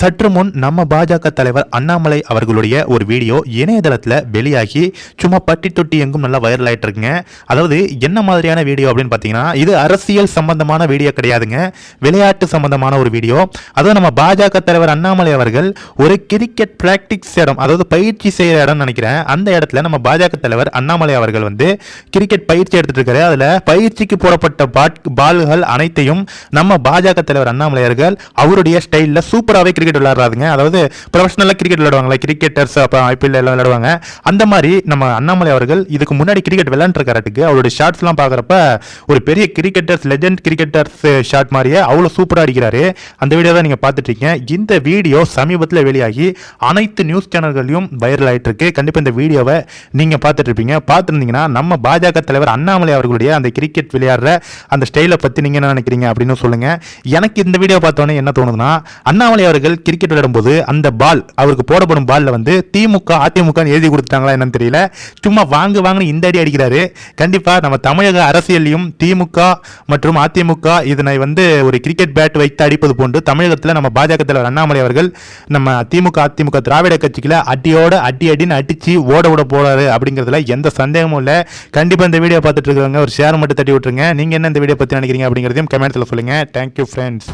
சற்று முன் நம்ம பாஜக தலைவர் அண்ணாமலை அவர்களுடைய ஒரு வீடியோ இணையதளத்தில் வெளியாகி சும்மா பட்டி தொட்டி எங்கும் நல்லா வைரல் ஆயிட்டு இருக்குங்க அதாவது என்ன மாதிரியான வீடியோ அப்படின்னு பார்த்தீங்கன்னா இது அரசியல் சம்பந்தமான வீடியோ கிடையாதுங்க. விளையாட்டு சம்பந்தமான ஒரு வீடியோ. அதாவது நம்ம பாஜக தலைவர் அண்ணாமலை அவர்கள் ஒரு கிரிக்கெட் பிராக்டிக்ஸ் இடம் அதாவது பயிற்சி செய்கிற இடம்னு நினைக்கிறேன். அந்த இடத்துல நம்ம பாஜக தலைவர் அண்ணாமலை அவர்கள் வந்து கிரிக்கெட் பயிற்சி எடுத்துட்டு இருக்காரு அதில் பயிற்சிக்கு போடப்பட்ட பாட் பால்கள் அனைத்தையும் நம்ம பாஜக தலைவர் அண்ணாமலை அவர்கள் அவருடைய ஸ்டைலில் சூப்பராகவே கிரிக்கெட் விளையாடுறாங்க அதாவது ப்ரொஃபஷனலாக கிரிக்கெட் விளையாடுவாங்களா கிரிக்கெட்டர்ஸ் அப்புறம் ஐபிஎல் எல்லாம் விளையாடுவாங்க. அந்த மாதிரி நம்ம அண்ணாமலை அவர்கள் இதுக்கு முன்னாடி கிரிக்கெட் விளையாண்டுருக்காரட்டுக்கு அவருடைய ஷாட்ஸ்லாம் பார்க்குறப்ப ஒரு பெரிய கிரிக்கெட்டர்ஸ் லெஜண்ட் கிரிக்கெட்டர்ஸ் ஷாட் மாதிரியே அவ்வளோ சூப்பராக அடிக்கிறாரு. அந்த வீடியோ தான் நீங்கள் பார்த்துட்டு இருக்கீங்க இந்த வீடியோ சமீபத்தில் வெளியாகி அனைத்து நியூஸ் சேனல்களையும் வைரல் ஆயிட்டு இருக்கு கண்டிப்பாக இந்த வீடியோவை நீங்கள் பார்த்துட்டு இருப்பீங்க பார்த்துருந்தீங்கன்னா நம்ம பாஜக தலைவர் அண்ணாமலை அவர்களுடைய அந்த கிரிக்கெட் விளையாடுற அந்த ஸ்டைலை பற்றி நீங்கள் என்ன நினைக்கிறீங்க அப்படின்னு சொல்லுங்கள் எனக்கு இந்த வீடியோ பார்த்தோன்னே என்ன தோணுதுன்னா அண்ணாமலை அவர்கள் கிரிக்கெட் விளையாடும் போது அந்த பால் அவருக்கு போடப்படும் பால்ல வந்து திமுக அதிமுக எழுதி கொடுத்துட்டாங்களா என்னன்னு தெரியல. சும்மா வாங்க வாங்கன்னு இந்த அடி அடிக்கிறாரு. கண்டிப்பா நம்ம தமிழக அரசியலையும் திமுக மற்றும் அதிமுக இதனை வந்து ஒரு கிரிக்கெட் பேட் வைத்து அடிப்பது போன்று தமிழகத்தில் நம்ம பாஜக தலைவர் அண்ணாமலை அவர்கள் நம்ம திமுக அதிமுக திராவிட கட்சிகளை அடியோட அடி அடின்னு அடிச்சு ஓட விட போறாரு அப்படிங்கிறதுல எந்த சந்தேகமும் இல்லை. கண்டிப்பா இந்த வீடியோ பார்த்துட்டு இருக்கிறவங்க ஒரு ஷேர் மட்டும் தட்டி விட்டுருங்க. நீங்க என்ன இந்த வீடியோ பத்தி நினைக்கிறீங்க அப்படிங்கிறதையும் கமெண்ட்ஸ்ல சொல்லுங்க. Thank you friends